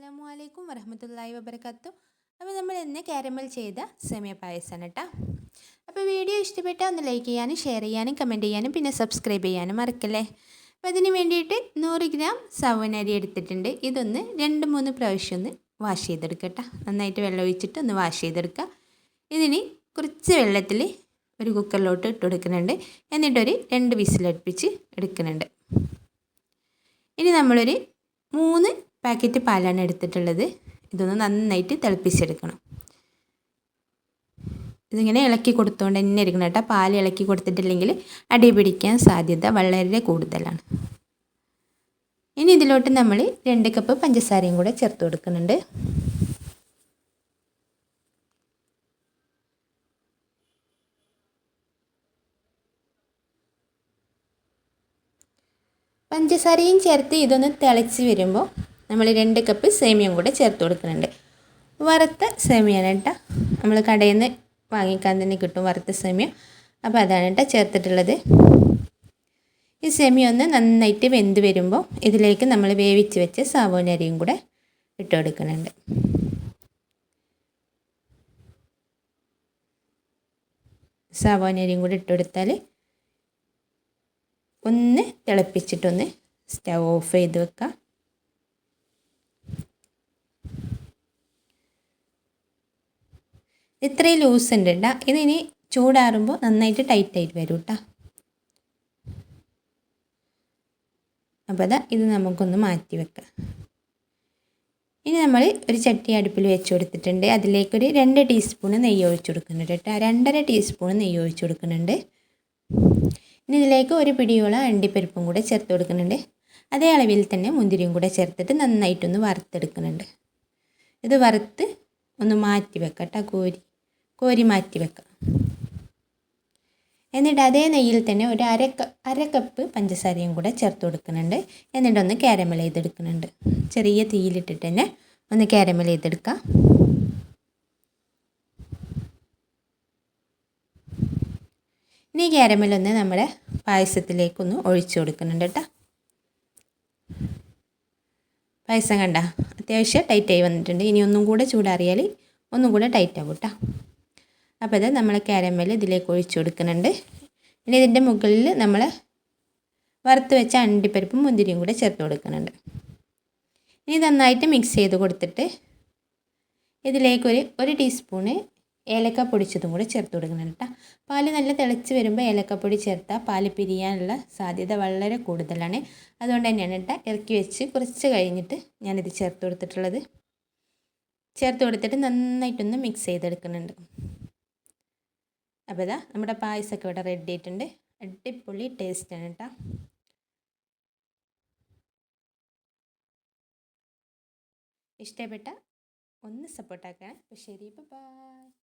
അസ്സാം വലൈക്കും വരഹമത്തല്ലായി വബർക്കാത്തു അപ്പോൾ നമ്മൾ ഇന്ന് കാരമൽ ചെയ്ത സെമിയ പായസമാണ് കേട്ടോ. അപ്പോൾ വീഡിയോ ഇഷ്ടപ്പെട്ടാൽ ഒന്ന് ലൈക്ക് ചെയ്യാനും ഷെയർ ചെയ്യാനും കമന്റ് ചെയ്യാനും പിന്നെ സബ്സ്ക്രൈബ് ചെയ്യാനും മറക്കല്ലേ? അപ്പോൾ അതിന് വേണ്ടിയിട്ട് നൂറ് ഗ്രാം സവനരി എടുത്തിട്ടുണ്ട്. ഇതൊന്ന് രണ്ട് മൂന്ന് പ്രാവശ്യം ഒന്ന് വാഷ് ചെയ്തെടുക്കട്ടെ നന്നായിട്ട് വെള്ളം ഒഴിച്ചിട്ട് ഒന്ന് വാഷ് ചെയ്തെടുക്കുക. ഇതിന് കുറച്ച് വെള്ളത്തിൽ ഒരു കുക്കറിലോട്ട് ഇട്ട് കൊടുക്കുന്നുണ്ട്. എന്നിട്ടൊരു രണ്ട് വിസിലടുപ്പിച്ച് എടുക്കുന്നുണ്ട്. ഇനി നമ്മളൊരു മൂന്ന് പാക്കറ്റ് പാലാണ് എടുത്തിട്ടുള്ളത്. ഇതൊന്ന് നന്നായിട്ട് തിളപ്പിച്ചെടുക്കണം. ഇതിങ്ങനെ ഇളക്കി കൊടുത്തുകൊണ്ട് തന്നെ ഇരിക്കണം കേട്ടോ. പാൽ ഇളക്കി കൊടുത്തിട്ടില്ലെങ്കിൽ അടി പിടിക്കാൻ സാധ്യത വളരെ കൂടുതലാണ്. ഇനി ഇതിലോട്ട് നമ്മൾ രണ്ട് കപ്പ് പഞ്ചസാരയും കൂടെ ചേർത്ത് കൊടുക്കുന്നുണ്ട്. പഞ്ചസാരയും ചേർത്ത് ഇതൊന്ന് തിളച്ച് വരുമ്പോൾ നമ്മൾ രണ്ട് കപ്പ് സേമിയയും കൂടെ ചേർത്ത് കൊടുക്കുന്നുണ്ട്. വറുത്ത സേമിയാണ് കേട്ടോ. നമ്മൾ കടയിൽ നിന്ന് വാങ്ങിക്കാൻ തന്നെ കിട്ടും വറുത്ത സേമിയ. അപ്പോൾ അതാണ് കേട്ടോ ചേർത്തിട്ടുള്ളത്. ഈ സേമിയ ഒന്ന് നന്നായിട്ട് വെന്ത് വരുമ്പോൾ ഇതിലേക്ക് നമ്മൾ വേവിച്ച് വെച്ച സാവോനരിയും കൂടെ ഇട്ട് കൊടുക്കുന്നുണ്ട്. സാവോനരിയും കൂടെ ഇട്ട് കൊടുത്താൽ ഒന്ന് തിളപ്പിച്ചിട്ടൊന്ന് സ്റ്റവ് ഓഫ് ചെയ്ത് വെക്കാം. ഇത്രയും ലൂസ് ഉണ്ട് കേട്ടോ ഇതിനി ചൂടാറുമ്പോൾ നന്നായിട്ട് ടൈറ്റ് ആയിട്ട് വരും കേട്ടോ അപ്പോൾ അതാ ഇത് നമുക്കൊന്ന് മാറ്റി വെക്കാം. ഇനി നമ്മൾ ഒരു ചട്ടി അടുപ്പിൽ വെച്ച് കൊടുത്തിട്ടുണ്ട്. അതിലേക്കൊരു രണ്ട് ടീസ്പൂൺ നെയ്യ് ഒഴിച്ച് കൊടുക്കുന്നുണ്ട് കേട്ടോ രണ്ടര ടീസ്പൂൺ നെയ്യ് ഒഴിച്ച് കൊടുക്കുന്നുണ്ട്. ഇനി ഇതിലേക്ക് ഒരു പിടിയോളം അണ്ടിപ്പരിപ്പും കൂടെ ചേർത്ത് കൊടുക്കുന്നുണ്ട്. അതേ അളവിൽ തന്നെ മുന്തിരിയും കൂടെ ചേർത്തിട്ട് നന്നായിട്ടൊന്ന് വറുത്തെടുക്കുന്നുണ്ട്. ഇത് വറുത്ത് ഒന്ന് മാറ്റി വെക്കാം കേട്ടോ കോരി കോരി മാറ്റി വെക്കുക. എന്നിട്ട് അതേ നെയ്യിൽ തന്നെ ഒരു അര അര കപ്പ് പഞ്ചസാരയും കൂടെ ചേർത്ത് കൊടുക്കുന്നുണ്ട്. എന്നിട്ടൊന്ന് കാരമൽ ചെയ്തെടുക്കുന്നുണ്ട്. ചെറിയ തീയിലിട്ടിട്ട് തന്നെ ഒന്ന് കാരമൽ ചെയ്തെടുക്കാം ഇനി കാരമലൊന്ന് നമ്മുടെ പായസത്തിലേക്കൊന്ന് ഒഴിച്ചു കൊടുക്കുന്നുണ്ട് കേട്ടോ. പായസം കണ്ട? അത്യാവശ്യം ടൈറ്റായി വന്നിട്ടുണ്ട്. ഇനി ഒന്നും കൂടെ ചൂടാറിയാൽ ഒന്നും കൂടെ ടൈറ്റ് ആവും കേട്ടോ. അപ്പോൾ ഇത് നമ്മൾ കാരമൽ ഇതിലേക്ക് ഒഴിച്ചു കൊടുക്കുന്നുണ്ട്. ഇനി ഇതിന്റെ മുകളിൽ നമ്മൾ വറുത്ത് വെച്ച അണ്ടിപ്പരിപ്പും മുന്തിരിയും കൂടെ ചേർത്ത് കൊടുക്കുന്നുണ്ട്. ഇനി നന്നായിട്ട് മിക്സ് ചെയ്ത് കൊടുത്തിട്ട് ഇതിലേക്കൊരു ഒരു ടീസ്പൂണ് ഏലക്ക പൊടിച്ചതും കൂടെ ചേർത്ത് കൊടുക്കുന്നുണ്ട് കേട്ടോ പാൽ നല്ല തിളച്ച് വരുമ്പോൾ ഏലക്കപ്പൊടി ചേർത്താൽ പാൽ പിരിയാനുള്ള സാധ്യത വളരെ കൂടുതലാണ്. അതുകൊണ്ട് തന്നെയാണ് കേട്ടോ ഇറക്കി വെച്ച് കുറച്ച് കഴിഞ്ഞിട്ട് ഞാനിത് ചേർത്ത് കൊടുത്തിട്ടുള്ളത്. ചേർത്ത് കൊടുത്തിട്ട് നന്നായിട്ടൊന്ന് മിക്സ് ചെയ്തെടുക്കുന്നുണ്ട്. അപ്പോൾ ഇതാ നമ്മുടെ പായസമൊക്കെ ഇവിടെ റെഡി ആയിട്ടുണ്ട്. അടിപൊളി ടേസ്റ്റാണ് കേട്ടോ. ഇഷ്ടപ്പെട്ട ഒന്ന് സപ്പോർട്ടാക്കാൻ അപ്പോൾ ശരി ബൈ